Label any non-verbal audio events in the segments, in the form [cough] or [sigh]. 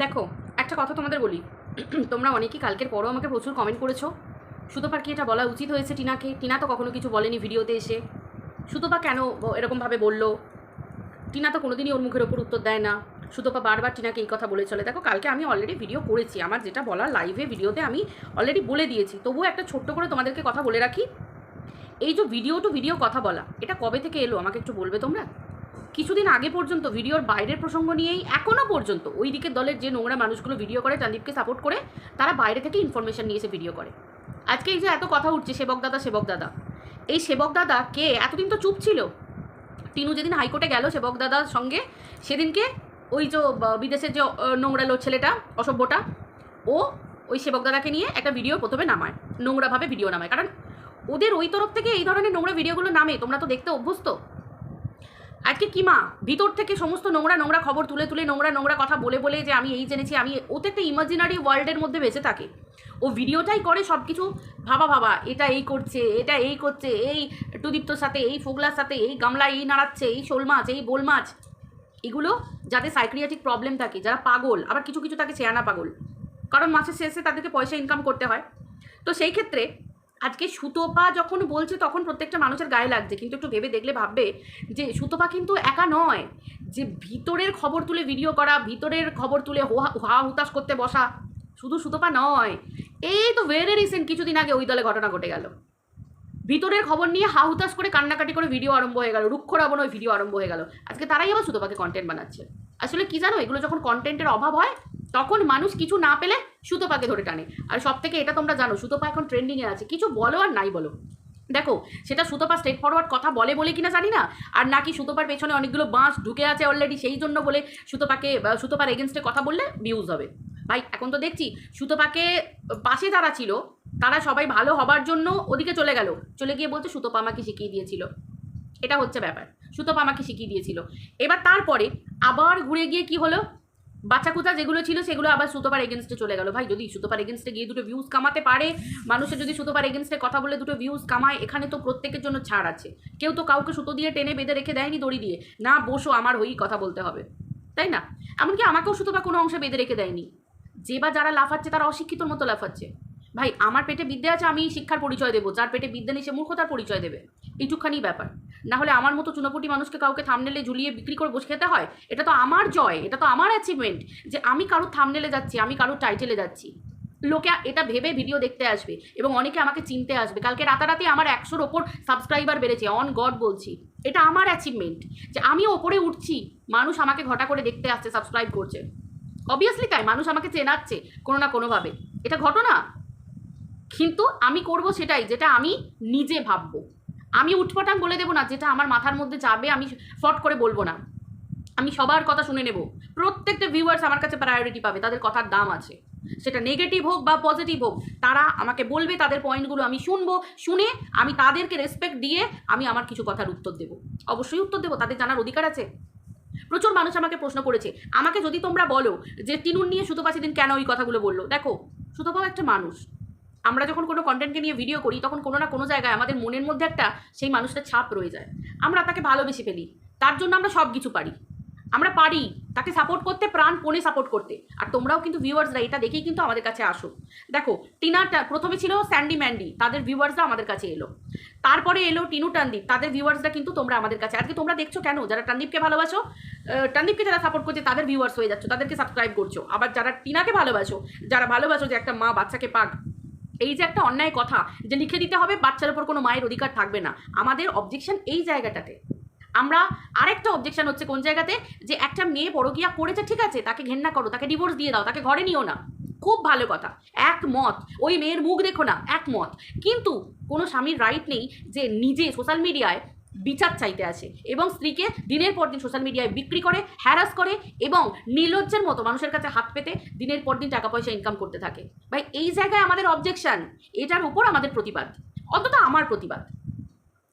দেখো, একটা কথা তোমাদের বলি। [clears throat] তোমরা অনেকেই কালকের পরও আমাকে প্রচুর কমেন্ট করেছ। সুতোপার কি এটা বলা উচিত হয়েছে টিনাকে? টিনা তো কখনো কিছু বলেনি ভিডিওতে এসে। সুতোপা কেন এরকমভাবে বলল? টিনা তো কোনোদিনই ওর মুখের ওপর উত্তর দেয় না। সুতোপা বারবার টিনাকে এই কথা বলে চলে। দেখো, কালকে আমি অলরেডি ভিডিও করেছি। আমার যেটা বলা লাইভে ভিডিওতে আমি অলরেডি বলে দিয়েছি। তবুও একটা ছোট্ট করে তোমাদেরকে কথা বলে রাখি। এই যে ভিডিও টু ভিডিও কথা বলা, এটা কবে থেকে এলো? আমাকে একটু বলবে তোমরা? কিছুদিন আগে পর্যন্ত, ভিডিওর বাইরের প্রসঙ্গ নিয়েই এখনও পর্যন্ত ওই দিকের দলের যে নোংরা মানুষগুলো ভিডিও করে চান্দীপকে সাপোর্ট করে, তারা বাইরে থেকে ইনফরমেশন নিয়ে এসে ভিডিও করে। আজকে এই যে এত কথা উঠছে, সেবক দাদা সেবক দাদা। এই সেবক দাদা কে? এতদিন তো চুপ ছিল। টিনু যেদিন হাইকোর্টে গেল সেবক দাদার সঙ্গে, সেদিনকে ওই যে বিদেশের যে নোংরা লো ছেলেটা, অসভ্যটা, ও ওই সেবক দাদাকে নিয়ে একটা ভিডিও প্রথমে নামায়, নোংরাভাবে ভিডিও নামায়। কারণ ওদের ওই তরফ থেকে এই ধরনের নোংরা ভিডিওগুলো নামে, তোমরা তো দেখতে অভ্যস্ত। আজকে কি মা? ভিতর থেকে সমস্ত নোংরা নোংরা খবর তুলে তুলে নোংরা নোংরা কথা বলে বলে যে আমি এই জেনেছি, আমি ও তো একটা ইমাজিনারি ওয়ার্ল্ডের মধ্যে বেঁচে থাকে। ও ভিডিওটাই করে সব কিছু ভাবা ভাবা, এটা এই করছে, এটা এই করছে, এই টুদীপ্তর সাথে, এই ফোগলার সাথে, এই গামলা এই নাড়াচ্ছে, এই শোল মাছ, এই বোল মাছ। এগুলো যাদের সাইক্রিয়াটিক প্রবলেম থাকে, যারা পাগল, আবার কিছু কিছু থাকে চেয়ানা পাগল। কারণ মাসের শেষে তাদেরকে পয়সা ইনকাম করতে হয়। তো সেই ক্ষেত্রে আজকে সুতোপা যখন বলছে, তখন প্রত্যেকটা মানুষের গায়ে লাগছে। কিন্তু একটু ভেবে দেখলে ভাববে যে, সুতোপা কিন্তু একা নয়। যে ভিতরের খবর তুলে ভিডিও করা, ভিতরের খবর তুলে হা হুতাশ করতে বসা, শুধু সুতোপা নয়। এই তো ভেরি রিসেন্ট কিছুদিন আগে ওই দলে ঘটনা ঘটে গেল। ভিতরের খবর নিয়ে হা হুতাশ করে কান্নাকাটি করে ভিডিও আরম্ভ হয়ে গেল। রুক্ষ রাবণ ওই ভিডিও আরম্ভ হয়ে গেল। আজকে তারাই আবার সুতোপাকে কন্টেন্ট বানাচ্ছে। আসলে কি জানো, এগুলো যখন কন্টেন্টের অভাব হয়, তখন মানুষ কিছু না পেলে সুতোপাকে ধরে টানে। আর সব থেকে এটা তোমরা জানো, সুতোপা এখন ট্রেন্ডিংয়ে আছে। কিছু বলো আর নাই বলো। দেখো, সেটা সুতোপা স্টেট ফরওয়ার্ড কথা বলে বলে কিনা জানি না, আর নাকি সুতোপার পেছনে অনেকগুলো বাঁশ ঢুকে আছে অলরেডি সেই জন্য বলে সুতোপাকে সুতোপার এগেনস্টে কথা বললে ভিউজ হবে। ভাই, এখন তো দেখছি, সুতোপাকে পাশে যারা ছিল তারা সবাই ভালো হবার জন্য ওদিকে চলে গেল। চলে গিয়ে বলতে সুতোপা আমাকে শিখিয়ে দিয়েছিল। এটা হচ্ছে ব্যাপার। সুতোপা আমাকে শিখিয়ে দিয়েছিল। এবার তারপরে আবার ঘুরে গিয়ে কি হলো? বাচ্চা কুচা যেগুলো ছিল, সেগুলো আবার সুতোপার এগেনস্টে চলে গেল। ভাই, যদি সুতোপার এগেনস্টে গিয়ে দুটো ভিউজ কামাতে পারে, মানুষের যদি সুতোপার এগেনস্টে কথা বলে দুটো ভিউজ কামায়, এখানে তো প্রত্যেকের জন্য ছাড় আছে। কেউ তো কাউকে সুতো দিয়ে টেনে বেঁধে রেখে দেয়নি দড়ি দিয়ে। না, বসো, আমার হয়েই কথা বলতে হবে। তাই না? এমনকি আমাকেও সুতোপা কোনো অংশে বেঁধে রেখে দেয়নি। যে বা যারা লাফাচ্ছে, তারা অশিক্ষিতর মতো লাফাচ্ছে। ভাই, আমার পেটে বিদ্যে আছে, আমি শিক্ষার পরিচয় দেবো। যার পেটে বিদ্যে নেই, সে মূর্খতার পরিচয় দেবে। এইটুকখানি ব্যাপার। না হলে আমার মতো চুনোপুটি মানুষকে কাউকে থামনেলে ঝুলিয়ে বিক্রি করে বসে খেতে হয়? এটা তো আমার জয়, এটা তো আমার অ্যাচিভমেন্ট যে আমি কারোর থামনেলে যাচ্ছি, আমি কারোর টাইটেলে যাচ্ছি। লোকে এটা ভেবে ভিডিও দেখতে আসবে এবং অনেকে আমাকে চিনতে আসবে। কালকে রাতারাতি আমার একশোর ওপর সাবস্ক্রাইবার বেড়েছে অন গড বলছি। এটা আমার অ্যাচিভমেন্ট যে আমিও ওপরে উঠছি, মানুষ আমাকে ঘটা করে দেখতে আসছে সাবস্ক্রাইব করছে। অবভিয়াসলি তাই, মানুষ আমাকে চেনাচ্ছে কোনো না কোনোভাবে। এটা ঘটনা? কিন্তু আমি করব সেটাই, যেটা আমি নিজে ভাববো। আমি উঠপটাং বলে দেবো না, যেটা আমার মাথার মধ্যে যাবে, আমি ফট করে বলব না। আমি সবার কথা শুনে নেব। প্রত্যেকটা ভিউয়ার্স আমার কাছে প্রায়োরিটি পাবে, তাদের কথার দাম আছে। সেটা নেগেটিভ হোক বা পজিটিভ হোক, তারা আমাকে বলবে, তাদের পয়েন্টগুলো আমি শুনব, শুনে আমি তাদেরকে রেসপেক্ট দিয়ে আমি আমার কিছু কথার উত্তর দেব। অবশ্যই উত্তর দেবো, তাদের জানার অধিকার আছে। প্রচুর মানুষ আমাকে প্রশ্ন করেছে, আমাকে যদি তোমরা বলো যে টিনুন নিয়ে সুতপা সেদিন কেন ওই কথাগুলো বলল? দেখো, সুতপাও একটা মানুষ। আমরা যখন কোনো কন্টেন্টকে নিয়ে ভিডিও করি, তখন কোনো না কোনো জায়গায় আমাদের মনের মধ্যে একটা সেই মানুষটার ছাপ রয়ে যায়। আমরা তাকে ভালোবেসে ফেলি। তার জন্য আমরা সব কিছু পারি। আমরা পারি তাকে সাপোর্ট করতে, প্রাণপণে সাপোর্ট করতে। আর তোমরাও কিন্তু ভিউয়ার্সরা এটা দেখেই কিন্তু আমাদের কাছে আসো। দেখো, টিনাটা প্রথমে ছিল স্যান্ডি ম্যান্ডি, তাদের ভিউয়ার্সরা আমাদের কাছে এলো। তারপরে এলো টিনু টান্দীপ, তাদের ভিউয়ার্সরা কিন্তু তোমরা আমাদের কাছে। আজকে তোমরা দেখছ কেন? যারা টান্দীপকে ভালোবাসো টান্দীপকে যারা সাপোর্ট করছে, তাদের ভিউয়ার্স হয়ে যাচ্ছ, তাদেরকে সাবস্ক্রাইব করছ। আবার যারা টিনাকে ভালোবাসো, যারা ভালোবাসো যে একটা মা বাচ্চাকে পাক এই যে একটা অন্যায় কথা যে লিখে দিতে হবে, বাচ্চার উপর কোনো মায়ের অধিকার থাকবে না। আমাদের অবজেকশন এই জায়গাটাতে। আমরা আরেকটা অবজেকশন হচ্ছে কোন জায়গাতে? যে একটা মেয়ে বড় গিয়া করেছে, ঠিক আছে, তাকে ঘেন্না করো, তাকে ডিভোর্স দিয়ে দাও, তাকে ঘরে নিও না। খুব ভালো কথা। একমত। ওই মেয়ের মুখ দেখো না, একমত। কিন্তু কোনো স্বামীর রাইট নেই যে নিজে সোশ্যাল মিডিয়ায় বিচার চাইতে আসে এবং স্ত্রীকে দিনের পর দিন সোশ্যাল মিডিয়ায় বিক্রি করে হ্যারাস করে এবং নির্লজ্জের মতো মানুষের কাছে হাত পেতে দিনের পর দিন টাকা পয়সা ইনকাম করতে থাকে। ভাই, এই জায়গায় আমাদের অবজেকশন এটার উপর আমাদের প্রতিবাদ। অন্তত আমার প্রতিবাদ।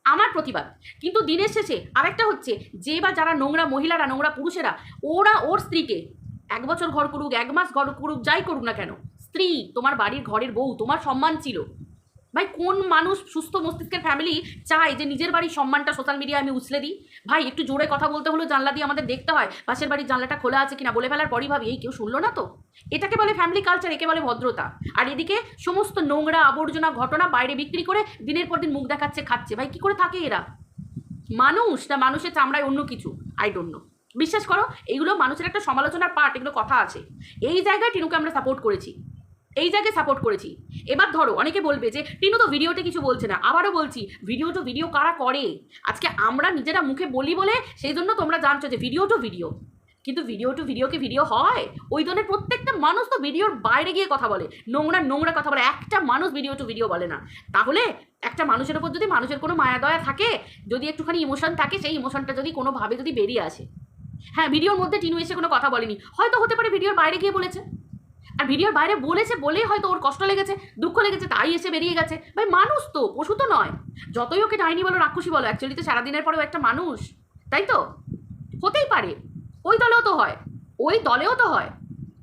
আমার প্রতিবাদ। কিন্তু দিনের শেষে আরেকটা হচ্ছে, যে বা যারা নোংরা মহিলারা, নোংরা পুরুষেরা, ওরা ওর স্ত্রীকে এক বছর ঘর করুক, এক মাস ঘর করুক, যাই করুক না কেন, স্ত্রী, তোমার বাড়ির ঘরের বউ, তোমার সম্মান ছিল। ভাই, কোন মানুষ সুস্থ মস্তিষ্কের ফ্যামিলি চায় যে নিজের বাড়ির সম্মানটা সোশ্যাল মিডিয়ায় আমি উছলে দিই? ভাই, একটু জোরে কথা বলতে হলেও জানলা দিয়ে আমাদের দেখতে হয়, পাশের বাড়ির জানলাটা খোলা আছে কিনা বলে ফেলার পরই ভাবি, এই কেউ শুনলো না তো? এটাকে বলে ফ্যামিলি কালচার একে বলে ভদ্রতা। আর এদিকে সমস্ত নোংরা আবর্জনা ঘটনা বাইরে বিক্রি করে দিনের পর দিন মুখ দেখাচ্ছে, খাচ্ছে। ভাই, কি করে থাকে এরা? মানুষ না, মানুষের চামড়ায় অন্য কিছু। আই ডোন্ট নো বিশ্বাস করো, এগুলো মানুষের একটা সমালোচনার পার্ট এগুলো কথা আছে। এই জায়গায় টিনুকে আমরা সাপোর্ট করেছি। এই জায়গায় সাপোর্ট করেছি। এবার ধরো, অনেকে বলবে যে, টিনু তো ভিডিওতে কিছু বলছে না। আবারও বলছি ভিডিও তো ভিডিও কারা করে? আজকে আমরা নিজেরা মুখে বলি বলে সেই জন্য তোমরা জানছো যে ভিডিও টু ভিডিও কিন্তু ভিডিও টু ভিডিও কি ভিডিও হয়? ওই ধরনের প্রত্যেকটা মানুষ তো ভিডিওর বাইরে গিয়ে কথা বলে। নোংরা নোংরা কথা বলে। একটা মানুষ ভিডিও টু ভিডিও বলে না। তাহলে একটা মানুষের ওপর যদি মানুষের কোনো মায়া দয়া থাকে, যদি একটুখানি ইমোশন থাকে, সেই ইমোশনটা যদি কোনোভাবে যদি বেরিয়ে আসে। হ্যাঁ ভিডিওর মধ্যে টিনু এসে কোনো কথা বলেনি। হয়তো হতে পারে ভিডিওর বাইরে গিয়ে বলেছে। আর ভিডিওর বাইরে বলেছে বলেই হয়তো ওর কষ্ট লেগেছে, দুঃখ লেগেছে, তাই এসে বেরিয়ে গেছে। ভাই, মানুষ তো, পশু তো নয়। যতই ওকে ডাইনি বলো, রাক্ষসী বলো অ্যাকচুয়ালি তো সারাদিনের পরেও একটা মানুষ, তাই তো? হতেই পারে। ওই দলেও তো হয়, ওই দলেও তো হয়।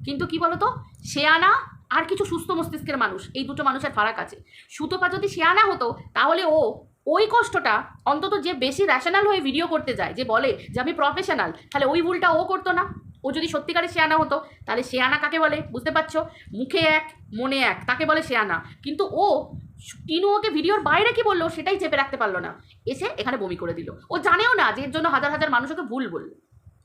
কিন্তু কি বলতো? শেয়ানা আর কিছু সুস্থ মস্তিষ্কের মানুষ, এই দুটো মানুষের ফারাক আছে। সুতোপা যদি শেয়ানা হতো, তাহলে ও ওই কষ্টটা অন্তত যে বেশি র্যাশনাল হয়ে ভিডিও করতে যায়, যে বলে যে আমি প্রফেশনাল তাহলে ওই ভুলটা ও করতো না। ও যদি সত্যিকারে শেয়ানা হতো, তাহলে শেয়ানা কাকে বলে? বুঝতে পারছ? মুখে এক, মনে এক, তাকে বলে শেয়ানা। কিন্তু ও, টিনু ওকে ভিডিওর বাইরে কি বলল, সেটাই চেপে রাখতে পারল না। এসে এখানে বমি করে দিল। ও জানেও না যে এর জন্য হাজার হাজার মানুষ ওকে ভুল বলল।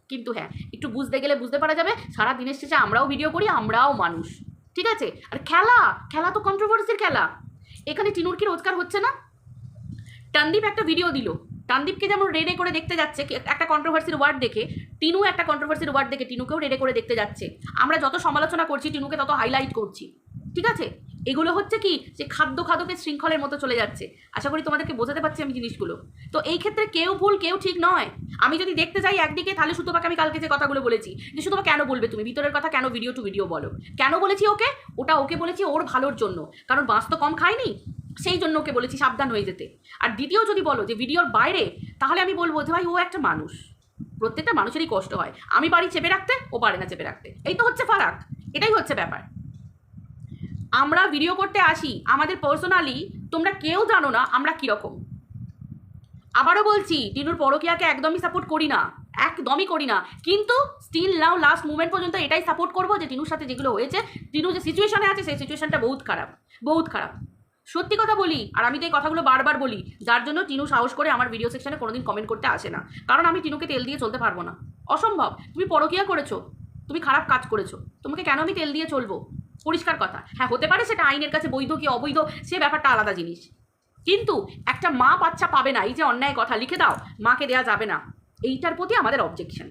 কিন্তু হ্যাঁ একটু বুঝতে গেলে বুঝতে পারা যাবে, সারা দিনের শেষে আমরাও ভিডিও করি, আমরাও মানুষ। ঠিক আছে? আর খেলা খেলা তো কন্ট্রোভার্সির খেলা। এখানে টিনুর কি রোজগার হচ্ছে না? টানদীপ একটা ভিডিও দিল। টানদীপকে যেমন রেডে করে দেখতে যাচ্ছে একটা কন্ট্রোভার্সির ওয়ার্ড দেখে, টিনু একটা কন্ট্রোভার্সির ওয়ার্ড দেখে টিনুকেও রেডে করে দেখতে যাচ্ছে। আমরা যত সমালোচনা করছি, টিনুকে তত হাইলাইট করছি। ঠিক আছে? এগুলো হচ্ছে কি? যে খাদ্য খাদকের শৃঙ্খলের মতো চলে যাচ্ছে। আশা করি তোমাদেরকে বোঝাতে পারছি আমি জিনিসগুলো। তো এই ক্ষেত্রে কেউ ভুল, কেউ ঠিক নয়। আমি যদি দেখতে যাই একদিকে, তাহলে সুতোপাকে আমি কালকে যে কথাগুলো বলেছি, যে সুতোপা কেন বলবে তুমি? ভিতরের কথা কেন ভিডিও টু ভিডিও বলো? কেন বলেছি ওকে? ওটা ওকে বলেছি ওর ভালোর জন্য। কারণ বাঁশ তো কম খায়নি। সেই জন্য ওকে বলেছি সাবধান হয়ে যেতে। আর দ্বিতীয় যদি বলো যে ভিডিওর বাইরে, তাহলে আমি বলব যে ভাই ও একটা মানুষ। প্রত্যেকটা মানুষেরই কষ্ট হয়। আমি বাড়ি চেপে রাখতে, ও পারে না চেপে রাখতে। এই তো হচ্ছে ফারাক। এটাই হচ্ছে ব্যাপার। আমরা ভিডিও করতে আসি, আমাদের পার্সোনালি তোমরা কেউ জানো না আমরা কীরকম। আবারও বলছি, টিনুর পরকিয়াকে একদমই সাপোর্ট করি না। একদমই করি না। কিন্তু স্টিল নাও লাস্ট মুভমেন্ট পর্যন্ত এটাই সাপোর্ট করব যে টিনুর সাথে যেগুলো হয়েছে, টিনু যে সিচুয়েশনে আছে, সেই সিচুয়েশনটা বহুত খারাপ। বহুত খারাপ। সত্যি কথা বলি, আর আমি তো এই কথাগুলো বারবার বলি, যার জন্য টিনু সাহস করে আমার ভিডিও সেকশনে কোনোদিন কমেন্ট করতে আসে না। কারণ আমি টিনুকে তেল দিয়ে চলতে পারব না। অসম্ভব, তুমি পরকিয়া করেছ, তুমি খারাপ কাজ করেছ, তোমাকে কেন আমি তেল দিয়ে চলবো? পরিষ্কার কথা। হ্যাঁ হতে পারে সেটা আইনের কাছে বৈধ কি অবৈধ, সে ব্যাপারটা আলাদা জিনিস। কিন্তু একটা মা বাচ্চা পাবে না, এই যে অন্যায় কথা, লিখে দাও, মাকে দেয়া যাবে না। এইটার প্রতি আমাদের অবজেকশন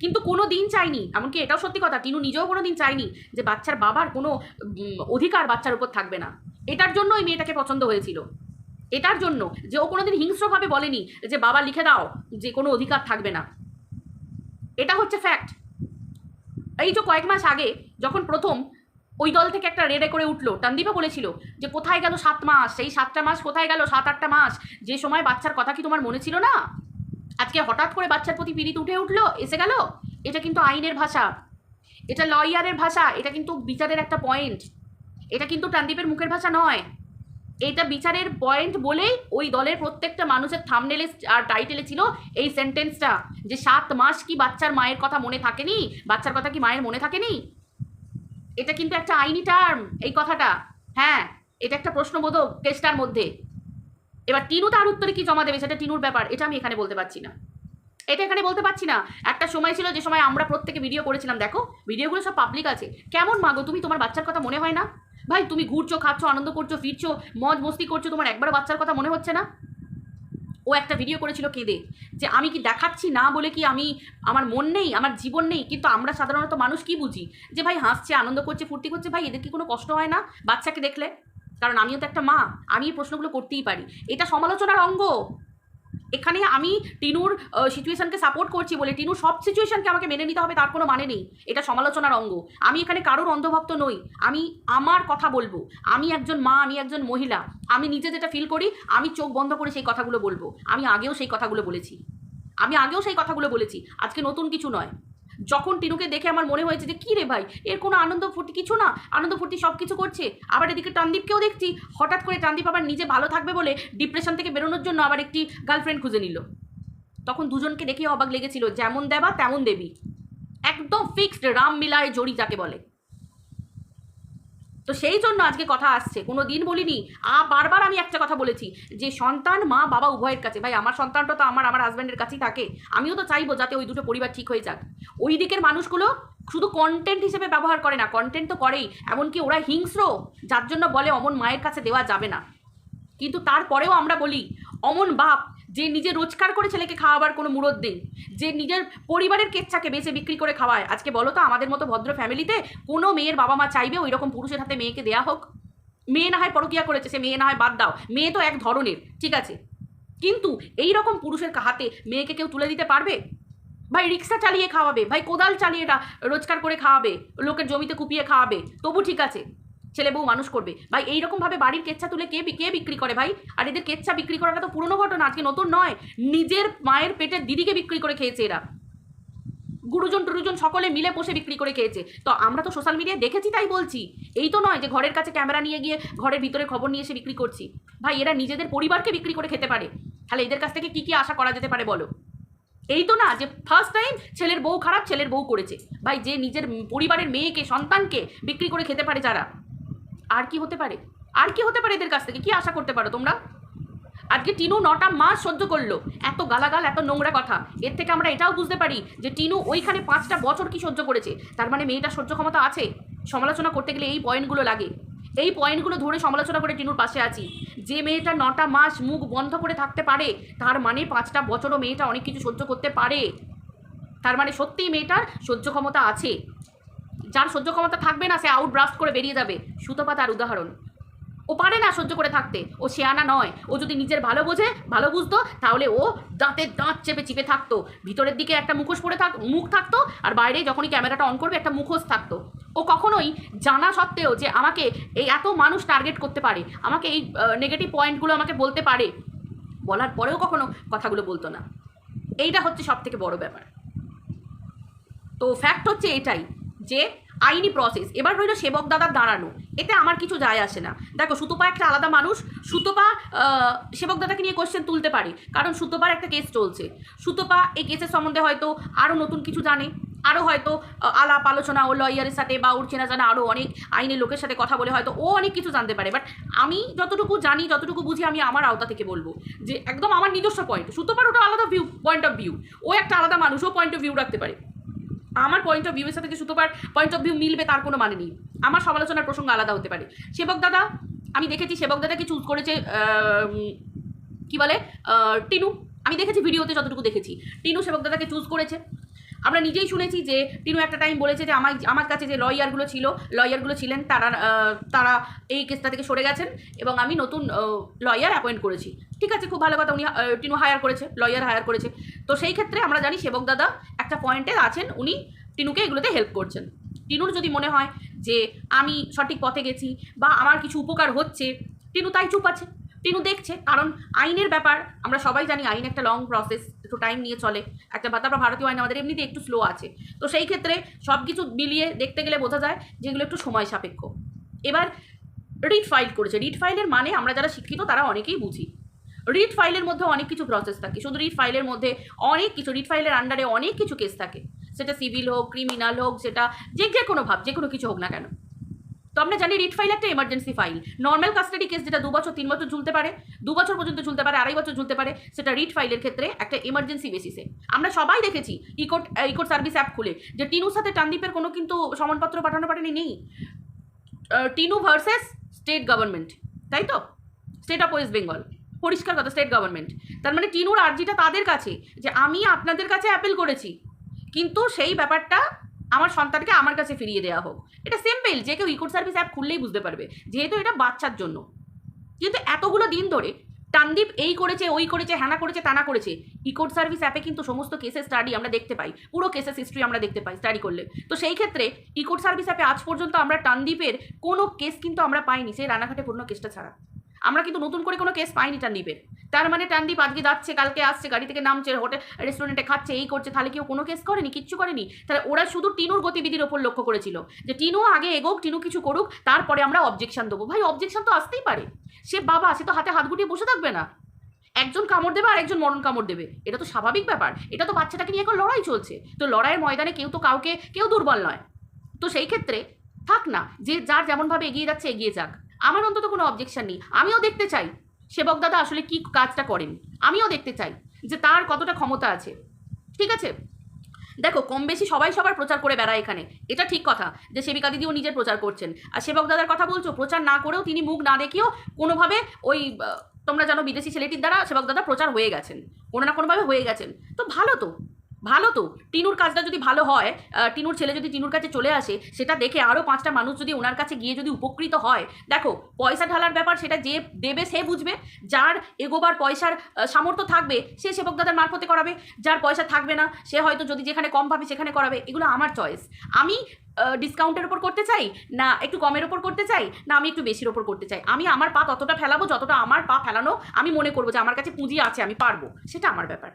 কিন্তু কোনো দিন চাইনি, এমনকি এটাও সত্যি কথা, টিনু নিজেও কোনো দিন চাইনি যে বাচ্চার বাবার কোনো অধিকার বাচ্চার উপর থাকবে না। এটার জন্য ওই মেয়েটাকে পছন্দ হয়েছিল। এটার জন্য যে ও কোনোদিন হিংস্রভাবে বলেনি যে বাবা লিখে দাও যে কোনো অধিকার থাকবে না। এটা হচ্ছে ফ্যাক্ট এই যে কয়েক মাস আগে যখন প্রথম ওই দল থেকে একটা রেডে করে উঠল টান্দীপা বলেছিল যে কোথায় গেল সাত মাস সেই সাতটা মাস কোথায় গেল সাত আটটা মাস? যে সময় বাচ্চার কথা কি তোমার মনে ছিল না? আজকে হঠাৎ করে বাচ্চার প্রতি পিড়িত উঠে উঠল, এসে গেল? এটা কিন্তু আইনের ভাষা। এটা লয়ারের ভাষা, এটা কিন্তু বিচারের একটা পয়েন্ট এটা কিন্তু টান্দীপের মুখের ভাষা নয়। এটা বিচারের পয়েন্ট বলেই ওই দলের প্রত্যেকটা মানুষের থামনেলে আর টাইটেলে ছিল এই সেন্টেন্সটা যে সাত মাস কি বাচ্চার মায়ের কথা মনে থাকেনি? বাচ্চার কথা কি মায়ের মনে থাকেনি? এটা কিন্তু একটা আইনি টার্ম এই কথাটা। হ্যাঁ এটা একটা প্রশ্নবোধক টেস্টার মধ্যে। এবার টিনু তার উত্তরে কি জমা দেবে সেটা টিনুর ব্যাপার, এটা আমি এখানে বলতে পারছি না। এটা এখানে বলতে পারছি না। একটা সময় ছিল যে সময় আমরা প্রত্যেকে ভিডিও করেছিলাম, দেখো ভিডিওগুলো সব পাবলিক আছে। কেমন মাগো, তুমি তোমার বাচ্চার কথা মনে হয় না? ভাই, তুমি ঘুরছো, খাচ্ছো, আনন্দ করছ, ফিরছো, মজ মস্তি করছ, তোমার একবার বাচ্চার কথা মনে হচ্ছে না? ও একটা ভিডিও করেছিল কেঁদে, যে আমি কি দেখাচ্ছি না বলে কি আমি, আমার মন নেই, আমার জীবন নেই? কিন্তু আমরা সাধারণত মানুষ কি বুঝি? যে ভাই হাসছে, আনন্দ করছে, ফুর্তি করছে, ভাই, এদের কি কোনো কষ্ট হয় না বাচ্চাকে দেখলে? কারণ আমিও তো একটা মা, আমি এই প্রশ্নগুলো করতেই পারি। এটা সমালোচনার অঙ্গ। এখানে আমি টিনুর সিচুয়েশনকে সাপোর্ট করছি বলে টিনুর সব সিচুয়েশনকে আমাকে মেনে নিতে হবে, তার কোনো মানে নেই। এটা সমালোচনার অঙ্গ। আমি এখানে কারোর অন্ধভক্ত নই। আমি আমার কথা বলব। আমি একজন মা, আমি একজন মহিলা। আমি নিজে যেটা ফিল করি, আমি চোখ বন্ধ করে সেই কথাগুলো বলব। আমি আগেও সেই কথাগুলো বলেছি। আমি আগেও সেই কথাগুলো বলেছি। আজকে নতুন কিছু নয়। যখন টিনুকে দেখে আমার মনে হয়েছে যে, কী রে ভাই? এর কোনো আনন্দ ফুর্তি কিছু না? আনন্দ ফুর্তি সব কিছু করছে? আবার এদিকে টানদীপকেও দেখছি, হঠাৎ করে টানদীপ আবার নিজে ভালো থাকবে বলে ডিপ্রেশন থেকে বেরোনোর জন্য আবার একটি গার্লফ্রেন্ড খুঁজে নিল। তখন দুজনকে দেখে অবাক লেগেছিল, যেমন দেবা, তেমন দেবী। একদম ফিক্সড রাম মিলায় জড়ি যাকে বলে। তো সেই জন্য আজকে কথা আসছে। কোনো দিন বলিনি, আ বারবার আমি একটা কথা বলেছি, যে সন্তান মা বাবা উভয়ের কাছে, ভাই আমার সন্তানটা তো আমার আমার হাজব্যান্ডের কাছেই থাকে, আমিও তো চাইব যাতে ওই দুটো পরিবার ঠিক হয়ে যাক। ওই দিকের মানুষগুলো শুধু কন্টেন্ট হিসেবে ব্যবহার করে না কন্টেন্ট তো করেই, এমনকি ওরা হিংস্র, যার জন্য বলে অমন মায়ের কাছে দেওয়া যাবে না। কিন্তু তারপরেও আমরা বলি, অমন বাপ যে নিজে রোজগার করে ছেলেকে খাওয়াবার কোনো মুরদ নেই, যে নিজের পরিবারের কেচ্ছাকে বেচে বিক্রি করে খাওয়ায়। আজকে বলো তো, আমাদের মতো ভদ্র ফ্যামিলিতে কোনো মেয়ের বাবা মা চাইবে ওই রকম পুরুষের হাতে মেয়েকে দেয়া হোক? মেয়ে না হয় পরকিয়া করেছে, সে মেয়ে না হয় বাদ দাও। মেয়ে তো এক ধরনের, ঠিক আছে? কিন্তু এই রকম পুরুষের হাতে মেয়েকে কেউ তুলে দিতে পারবে? ভাই রিক্সা চালিয়ে খাওয়াবে, ভাই কোদাল চালিয়ে রোজগার করে খাওয়াবে, লোকের জমিতে কুপিয়ে খাওয়াবে, তবু ঠিক আছে। ছেলে বউ মানুষ করবে। ভাই এইরকমভাবে বাড়ির কেচ্ছা তুলে কে কে বিক্রি করে ভাই? আর এদের কেচ্ছা বিক্রি করাটা তো পুরনো ঘটনা, আজকে নতুন নয়। নিজের মায়ের পেটের দিদিকে বিক্রি করে খেয়েছে এরা। গুরুজন, টুরুজন সকলে মিলে বসে বিক্রি করে খেয়েছে। তো আমরা তো সোশ্যাল মিডিয়ায় দেখেছি তাই বলছি। এই তো নয় যে ঘরের কাছে ক্যামেরা নিয়ে গিয়ে ঘরের ভিতরে খবর নিয়ে এসে বিক্রি করছি। ভাই, এরা নিজেদের পরিবারকে বিক্রি করে খেতে পারে। তাহলে এদের কাছ থেকে কি কি আশা করা যেতে পারে বলো? এই তো না যে ফার্স্ট টাইম ছেলের বউ খারাপ, ছেলের বউ করেছে। ভাই, যে নিজের পরিবারের মেয়েকে, সন্তানকে বিক্রি করে খেতে পারে যারা। আর কি হতে পারে? আর কি হতে পারে এদের কাছ থেকে? কি আশা করতে পারো তোমরা? আজকে টিনু নটা মাস সহ্য করল। এত গালাগাল, এত নোংরা কথা। এর থেকে আমরা এটাও বুঝতে পারি যে টিনু ওইখানে পাঁচটা বছর কি সহ্য করেছে। তার মানে মেয়েটার সহ্য ক্ষমতা আছে? সমালোচনা করতে গেলে এই পয়েন্টগুলো লাগে। এই পয়েন্টগুলো ধরে সমালোচনা করে টিনুর পাশে আছি। যে মেয়েটা নটা মাস মুখ বন্ধ করে থাকতে পারে, তার মানে পাঁচটা বছরও মেয়েটা অনেক কিছু সহ্য করতে পারে। তার মানে সত্যিই মেয়েটার সহ্য ক্ষমতা আছে। যার সহ্য ক্ষমতা থাকবে না, সে আউট ব্রাস্ট করে বেরিয়ে যাবে। সুতপা তার উদাহরণ। ও পারে না সহ্য করে থাকতে। ও শেয়ানা নয়। ও যদি নিজের ভালো বোঝে, ভালো বুঝতো, তাহলে ও দাঁতের দাঁত চেপে চিপে থাকতো। ভিতরের দিকে একটা মুখোশ পরে থাক, মুখ থাকতো, আর বাইরে যখনই ক্যামেরাটা অন করবে, একটা মুখোশ থাকতো। ও কখনোই জানা সত্ত্বেও যে আমাকে এই এত মানুষ টার্গেট করতে পারে, আমাকে এই নেগেটিভ পয়েন্টগুলো আমাকে বলতে পারে, বলার পরেও কখনো কথাগুলো বলতো না। এইটা হচ্ছে সব থেকে বড় ব্যাপার। তো ফ্যাক্ট হচ্ছে এটাই। যে আইনি প্রসেস এবার রইল সেবক দাদার দাঁড়ানো। এতে আমার কিছু যায় আসে না। দেখো, সুতপা একটা আলাদা মানুষ। সুতপা সেবক দাদাকে নিয়ে কোশ্চেন তুলতে পারে। কারণ সুতপার একটা কেস চলছে। সুতপা এই কেসের সম্বন্ধে হয়তো আরও নতুন কিছু জানে। আরও হয়তো আলাপ আলোচনা ও লয়ারের সাথে বা ওর চেনা জানা আরও অনেক আইনের লোকের সাথে কথা বলে হয়তো ও অনেক কিছু জানতে পারে। বাট আমি যতটুকু জানি, যতটুকু বুঝি, আমি আমার আওতা থেকে বলব যে একদম আমার নিজস্ব পয়েন্ট সুতপার ওটা আলাদা ভিউ পয়েন্ট অফ ভিউ ও একটা আলাদা মানুষ ও পয়েন্ট অফ ভিউ রাখতে পারে। আমার পয়েন্ট অফ ভিউয়ের সাথে কি সুতোপার পয়েন্ট অফ ভিউ মিলবে তার কোনো মানে নেই। আমার সমালোচনার প্রসঙ্গ আলাদা হতে পারে। সেবক দাদা, আমি দেখেছি সেবক দাদাকে চুজ করেছে কি বলে টিনু। আমি দেখেছি ভিডিওতে যতটুকু দেখেছি। টিনু সেবক দাদাকে চুজ করেছে। আমরা নিজেই শুনেছি যে টিনু একটা টাইম বলেছে যে আমার আমার কাছে যে লয়ারগুলো ছিল লয়ারগুলো ছিলেন, তারা তারা এই কেসটা থেকে সরে গেছেন এবং আমি নতুন লয়ার অ্যাপয়েন্ট করেছি। ঠিক আছে, খুব ভালো কথা, উনি টিনু হায়ার করেছে লয়ার হায়ার করেছে। তো সেই ক্ষেত্রে আমরা জানি সেবক দাদা একটা পয়েন্টে আছেন, উনি টিনুকে এগুলোতে হেল্প করছেন। টিনুর যদি মনে হয় যে আমি সঠিক পথে গেছি বা আমার কিছু উপকার হচ্ছে টিনু তাই চুপ আছে টিনু দেখছে। কারণ আইনের ব্যাপার, আমরা সবাই জানি আইন একটা লং প্রসেস একটু টাইম নিয়ে চলে। একটা তারপর ভারতীয় আইন আমাদের এমনিতে একটু স্লো আছে। তো সেই ক্ষেত্রে সব কিছু মিলিয়ে দেখতে গেলে বোঝা যায় যেগুলো একটু সময় সাপেক্ষ। এবার রিট ফাইল করেছে। রিট ফাইলের মানে আমরা যারা শিক্ষিত, তারা অনেকেই বুঝি। রিট ফাইলের মধ্যে অনেক কিছু প্রসেস থাকে। শুধু রিট ফাইলের মধ্যে অনেক কিছু রিট ফাইলের আন্ডারে অনেক কিছু কেস থাকে। সেটা সিভিল হোক ক্রিমিনাল হোক, সেটা যে যে কোনো ভাব, যে কোনো কিছু হোক না কেন। তো আমরা জানি রিট ফাইল একটা emergency file normal custody case যেটা দু বছর তিন বছর ঝুলতে পারে দু বছর পর্যন্ত ঝুলতে পারে, আড়াই বছর ঝুলতে পারে, সেটা রিট ফাইলের ক্ষেত্রে একটা এমার্জেন্সি বেসিসে আমরা সবাই দেখেছি ইকোট ইকোট সার্ভিস অ্যাপ খুলে, যে টিনুর সাথে টানদীপের কোনো কিন্তু সমানপত্র পাঠানো পাঠানি নেই। টিনু ভার্সেস স্টেট গভর্নমেন্ট তাই তো? স্টেট অফ ওয়েস্ট বেঙ্গল পরিষ্কার কথা স্টেট গভর্নমেন্ট তার মানে টিনুর আর্জিটা তাদের কাছে, যে আমি আপনাদের কাছে অ্যাপিল করেছি। কিন্তু সেই ব্যাপারটা আমার সন্তানকে আমার কাছে ফিরিয়ে দেওয়া হোক। এটা সিম্পল যে কেউ ইকোট সার্ভিস অ্যাপ খুললেই বুঝতে পারবে, যেহেতু এটা বাচ্চার জন্য। কিন্তু এতগুলো দিন ধরে টানদীপ এই করেছে, ওই করেছে, হ্যানা করেছে তানা করেছে ইকোট সার্ভিস অ্যাপে কিন্তু সমস্ত কেসের স্টাডি আমরা দেখতে পাই, পুরো কেসেস হিস্ট্রি আমরা দেখতে পাই স্টাডি করলে। তো সেই ক্ষেত্রে ইকোট সার্ভিস অ্যাপে আজ পর্যন্ত আমরা টানদীপের কোনো কেস কিন্তু আমরা পাইনি, সেই রানাঘাটে পূর্ণ কেসটা ছাড়া। আমরা কিন্তু নতুন করে কোনো কেস পাইনি টানদীপের। তার মানে টানদীপ আজকে যাচ্ছে, কালকে আসছে, গাড়ি থেকে নামছে, হোটেল রেস্টুরেন্টে খাচ্ছে, এই করছে, তাহলে কেউ কোনো কেস করেনি? কিচ্ছু করেনি? তাহলে ওরা শুধু টিনুর গতিবিধির ওপর লক্ষ্য করেছিল যে টিনু আগে এগোক, টিনু কিছু করুক, তারপরে আমরা অবজেকশন দেবো। ভাই অবজেকশন তো আসতেই পারে। সে বাবা, সে তো হাতে হাত গুটিয়ে বসে থাকবে না। একজন কামড় দেবে আর একজন মরণ কামড় দেবে। এটা তো স্বাভাবিক ব্যাপার। এটা তো বাচ্চাটাকে নিয়ে এখন লড়াই চলছে। তো লড়াইয়ের ময়দানে কেউ তো কাউকে, কেউ দুর্বল নয়। তো সেই ক্ষেত্রে থাক না, যে যার যেমনভাবে এগিয়ে যাচ্ছে, এগিয়ে যাক। আমার অন্তত কোনো অবজেকশন নেই। আমিও দেখতে চাই। সেবক দাদা আসলে কি কাজটা করেন? আমিও দেখতে চাই যে তার কতটা ক্ষমতা আছে। ঠিক আছে? দেখো কম বেশি সবাই সবার প্রচার করে বেড়ায় এখানে। এটা ঠিক কথা যে সেবিকা দিদিও নিজের প্রচার করছেন। আর সেবক দাদার কথা বলছো, প্রচার না করেও তিনি মুখ না দেখিয়েও কোনোভাবে ওই তোমরা জানো বিদেশি ছেলেটির দ্বারা সেবক দাদা প্রচার হয়ে গেছেন। কোনো না কোনোভাবে হয়ে গেছেন। তো ভালো তো। ভালো তো। টিনুর কাজটা যদি ভালো হয় টিনুর ছেলে যদি টিনুর কাছে চলে আসে, সেটা দেখে আরও পাঁচটা মানুষ যদি ওনার কাছে গিয়ে যদি উপকৃত হয়, দেখো, পয়সা ঢালার ব্যাপার সেটা যে দেবে সে বুঝবে। যার এগোবার পয়সার সামর্থ্য থাকবে, সে সেবক দাদার মারফতে করাবে। যার পয়সা থাকবে না, সে হয়তো যদি যেখানে কম পাবে সেখানে করাবে। এগুলো আমার চয়েস আমি ডিসকাউন্টের ওপর করতে চাই? না, একটু কমের ওপর করতে চাই? না, আমি একটু বেশির ওপর করতে চাই। আমি আমার পা ততটা ফেলাবো যতটা আমার পা ফেলানো আমি মনে করব যে আমার কাছে পুঁজি আছে, আমি পারব। সেটা আমার ব্যাপার।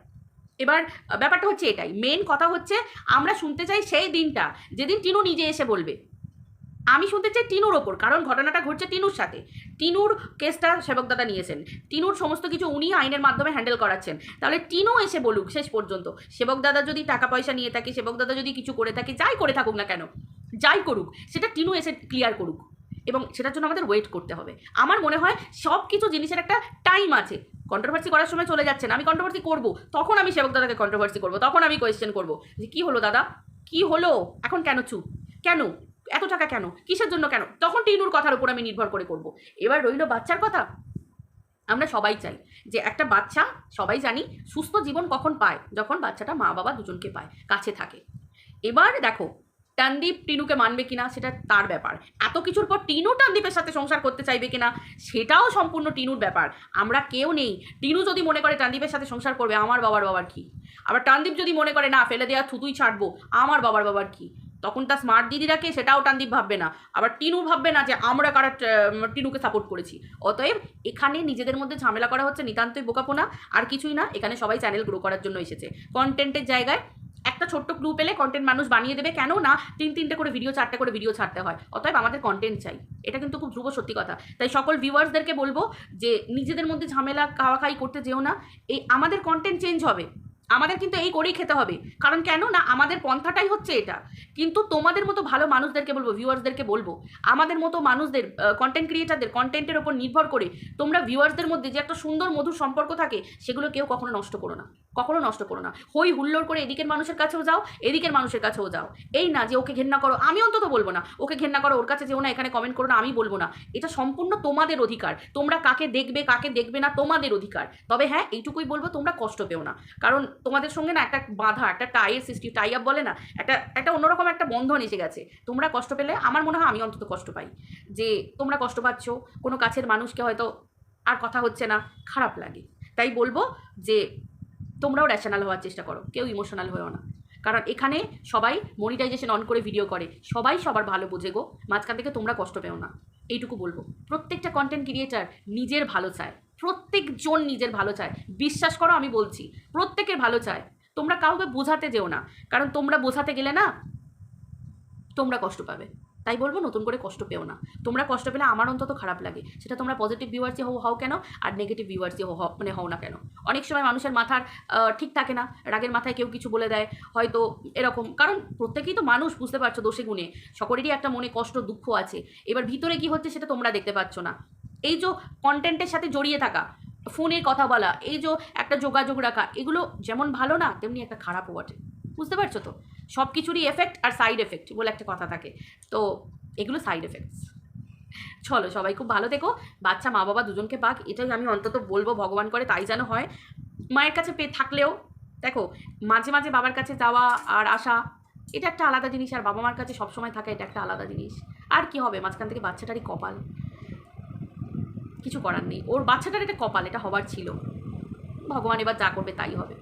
এবার ব্যাপারটা হচ্ছে এটাই। মেন কথা হচ্ছে, আমরা শুনতে চাই সেই দিনটা, যেদিন টিনু নিজে এসে বলবে। আমি শুনতে চাই টিনুর ওপর, কারণ ঘটনাটা ঘটছে টিনুর সাথে। টিনুর কেসটা সেবক দাদা নিয়েছেন। টিনুর সমস্ত কিছু উনি আইনের মাধ্যমে হ্যান্ডেল করাচ্ছেন। তাহলে টিনু এসে বলুক শেষ পর্যন্ত। সেবক দাদা যদি টাকা পয়সা নিয়ে থাকে, সেবক দাদা যদি কিছু করে থাকে, যাই করে থাকুক না কেন, যাই করুক, সেটা টিনু এসে ক্লিয়ার করুক। এবং সেটার জন্য আমাদের ওয়েট করতে হবে। আমার মনে হয় সব কিছু জিনিসের একটা টাইম আছে। কন্ট্রোভার্সি করার সময় চলে যাচ্ছে না, আমি কন্ট্রোভার্সি করব। তখন আমি সেবক দাদাকে কন্ট্রোভার্সি করব, তখন আমি কোয়েশ্চেন করব যে কী হলো দাদা? কি হলো? এখন কেন চুপ? কেন? এত টাকা কেন? কিসের জন্য কেন? তখন টিনুর কথার উপর আমি নির্ভর করে করব। এবার রইল বাচ্চার কথা। আমরা সবাই চাই যে একটা বাচ্চা, সবাই জানি সুস্থ জীবন কখন পায়? যখন বাচ্চাটা মা বাবা দুজনকে পায়, কাছে থাকে। এবার দেখো টানদীপ টিনুকে মানবে কিনা সেটা তার ব্যাপার। এত কিছুর পর টিনু টানদীপের সাথে সংসার করতে চাইবে কিনা সেটাও সম্পূর্ণ টিনুর ব্যাপার। আমরা কেউ নেই। টিনু যদি মনে করে টানদীপের সাথে সংসার করবে, আমার বাবার বাবার কি? আবার টানদীপ যদি মনে করে, না, ফেলে দেওয়া থুতুই ছাড়বো, আমার বাবার বাবার কি? তখন তার স্মার্ট দিদিরাকে সেটাও টানদীপ ভাববে না। আবার টিনু ভাববে না যে, আমরা কারা টিনুকে সাপোর্ট করেছি? অতএব এখানে নিজেদের মধ্যে ঝামেলা করা হচ্ছে নিতান্তই বোকাপোনা, আর কিছুই না। এখানে সবাই চ্যানেল গ্রো করার জন্য এসেছে। কন্টেন্টের জায়গায় একটা ছোট্ট ক্লু পেলে কন্টেন্ট মানুষ বানিয়ে দেবে। কেন না তিন তিনটে করে ভিডিও চারটে করে ভিডিও ছাড়তে হয়। অতএব আমাদের কন্টেন্ট চাই। এটা কিন্তু খুব ধ্রুব সত্যি কথা। তাই সকল ভিউয়ার্সদেরকে বলব যে নিজেদের মধ্যে ঝামেলা খাওয়া খাই করতে যেও না। এই আমাদের কন্টেন্ট চেঞ্জ হবে। আমাদের কিন্তু এই করেই খেতে হবে। কারণ কেন? না, আমাদের পন্থাটাই হচ্ছে এটা। কিন্তু তোমাদের মতো ভালো মানুষদেরকে বলব, ভিউয়ার্সদেরকে বলব, আমাদের মতো মানুষদের কন্টেন্ট ক্রিয়েটারদের কন্টেন্টের ওপর নির্ভর করে তোমরা ভিউয়ার্সদের মধ্যে যে একটা সুন্দর, মধুর সম্পর্ক থাকে, সেগুলো কেউ কখনো নষ্ট করো না। কখনো নষ্ট করো না। হই হুল্লোড় করে এদিকের মানুষের কাছেও যাও, এদিকের মানুষের কাছেও যাও। এই না যে ওকে ঘেন্না করো, আমি অন্তত বলব না, ওকে ঘেন্না করো, ওর কাছে যেও না, এখানে কমেন্ট করো না, আমি বলব না। এটা সম্পূর্ণ তোমাদের অধিকার। তোমরা কাকে দেখবে কাকে দেখবে না, তোমাদের অধিকার। তবে হ্যাঁ এইটুকুই বলব, তোমরা কষ্ট পেও না। কারণ তোমাদের সঙ্গে না একটা বাধা, একটা টাইয়ের সৃষ্টি টাই আপ বলে না, একটা একটা অন্যরকম একটা বন্ধন এসে গেছে। তোমরা কষ্ট পেলে, আমার মনে হয় আমি অন্তত কষ্ট পাই। যে তোমরা কষ্ট পাচ্ছ, কোনো কাছের মানুষকে হয়তো আর কথা হচ্ছে না, খারাপ লাগে। তাই বলব যে তোমরাও র্যাশনাল হওয়ার চেষ্টা করো, কেউ ইমোশনাল হয়েও না। কারণ এখানে সবাই মনিটাইজেশন অন করে ভিডিও করে, সবাই সবার ভালো বোঝে গো, মাঝখান থেকে তোমরা কষ্ট পেও না। এইটুকু বলব। প্রত্যেকটা কন্টেন্ট ক্রিয়েটার নিজের ভালো চায়। প্রত্যেকজন নিজের ভালো চায়। বিশ্বাস করো, আমি বলছি, প্রত্যেকের ভালো চায়। তোমরা কাউকে বোঝাতে যেও না, কারণ তোমরা বোঝাতে গেলে না তোমরা কষ্ট পাবে। তাই বলব, নতুন করে কষ্ট পেও না। তোমরা কষ্ট পেলে আমার অন্তত খারাপ লাগে। সেটা তোমরা পজিটিভ ভিউয়ার্সই হও হও কেন, আর নেগেটিভ ভিউয়ার্সই হও মানে হও না কেন। অনেক সময় মানুষের মাথার ঠিক থাকে না, রাগের মাথায় কেউ কিছু বলে দেয়, হয়তো এরকম। কারণ প্রত্যেকেই তো মানুষ, বুঝতে পারছ, দোষে গুণে। সকলেরই একটা মনে কষ্ট, দুঃখ আছে। এবার ভিতরে কি হচ্ছে সেটা তোমরা দেখতে পাচ্ছ না। এই যে কন্টেন্টের সাথে জড়িয়ে থাকা ফোনে কথা বলা, এই যে একটা যোগাযোগ রাখা, এগুলো যেমন ভালো না, তেমনি একটা খারাপও বটে। বুঝতে পারছ তো? সব কিছুরই এফেক্ট আর সাইড এফেক্ট বলে একটা কথা থাকে। তো এগুলো সাইড এফেক্টস চলো সবাই খুব ভালো থেকো। বাচ্চা, মা, বাবা দুজনকে পাক, এটাই আমি অন্তত বলব, ভগবান করে তাই যেন হয়। মায়ের কাছে পেয়ে থাকলেও, দেখো, মাঝে মাঝে বাবার কাছে যাওয়া আর আসা, এটা একটা আলাদা জিনিস, আর বাবা মার কাছে সবসময় থাকা, এটা একটা আলাদা জিনিস। আর কি হবে? মাঝখান থেকে বাচ্চাটারই কপাল। কিছু করার নেই। ওর বাচ্চাটার এটা কপাল, এটা হবার ছিল। ভগবান এবার যা করবে তাই হবে।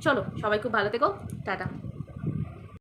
চলো, সবাই খুব ভালো থেকো। টাটা।